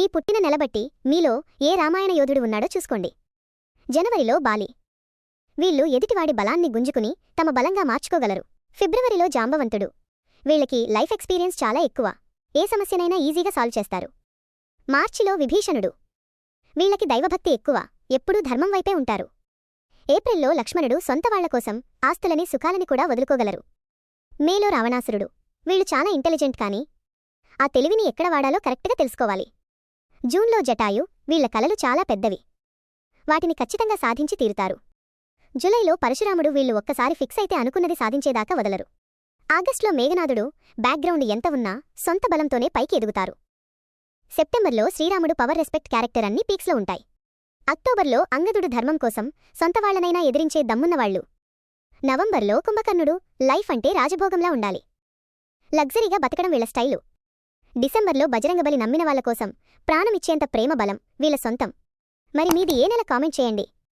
ఈ పుట్టిన నెలబట్టి మీలో ఏ రామాయణ యోధుడు ఉన్నాడో చూసుకోండి. జనవరిలో బాలి. వీళ్ళు ఎదుటివాడి బలాన్ని గుంజుకుని తమ బలంగా మార్చుకోగలరు. ఫిబ్రవరిలో జాంబవంతుడు. వీళ్ళకి లైఫ్ ఎక్స్పీరియన్స్ చాలా ఎక్కువ. ఏ సమస్యనైనా ఈజీగా సాల్వ్ చేస్తారు. మార్చిలో విభీషణుడు. వీళ్ళకి దైవభక్తి ఎక్కువ. ఎప్పుడూ ధర్మం వైపే ఉంటారు. ఏప్రిల్లో లక్ష్మణుడు సొంత వాళ్ళ కోసం ఆస్తులని సుఖాలని కూడా వదులుకోగలరు. మేలో రావణాసురుడు. వీళ్ళు చాలా ఇంటెలిజెంట్ కానీ ఆ తెలివిని ఎక్కడ వాడాలో కరెక్ట్గా తెలుసుకోవాలి. జూన్లో జటాయు వీళ్ళ కలలు చాలా పెద్దవి. వాటిని ఖచ్చితంగా సాధించి తీరుతారు. జులైలో పరశురాముడు వీళ్ళు ఒక్కసారి ఫిక్స్ అయితే అనుకున్నది సాధించేదాకా వదలరు. ఆగస్టులో మేఘనాథుడు బ్యాక్గ్రౌండ్ ఎంత ఉన్నా సొంత బలంతోనే పైకి ఎదుగుతారు. సెప్టెంబర్లో శ్రీరాముడు పవర్ రెస్పెక్ట్ క్యారెక్టర్ అన్ని పీక్స్లో ఉంటాయి. అక్టోబర్లో అంగదుడు ధర్మం కోసం సొంతవాళ్ళనైనా ఎదిరించే దమ్మున్నవాళ్ళు నవంబర్లో కుంభకర్ణుడు లైఫ్ అంటే రాజభోగంలా ఉండాలి. లగ్జరీగా బతకడం వీళ్ళ స్టైలు. డిసెంబర్లో బజరంగబలి నమ్మిన వాళ్ళ కోసం ప్రాణమిచ్చేంత ప్రేమ బలం వీళ్ళ సొంతం. మరి మీది ఏ నెల కామెంట్ చేయండి.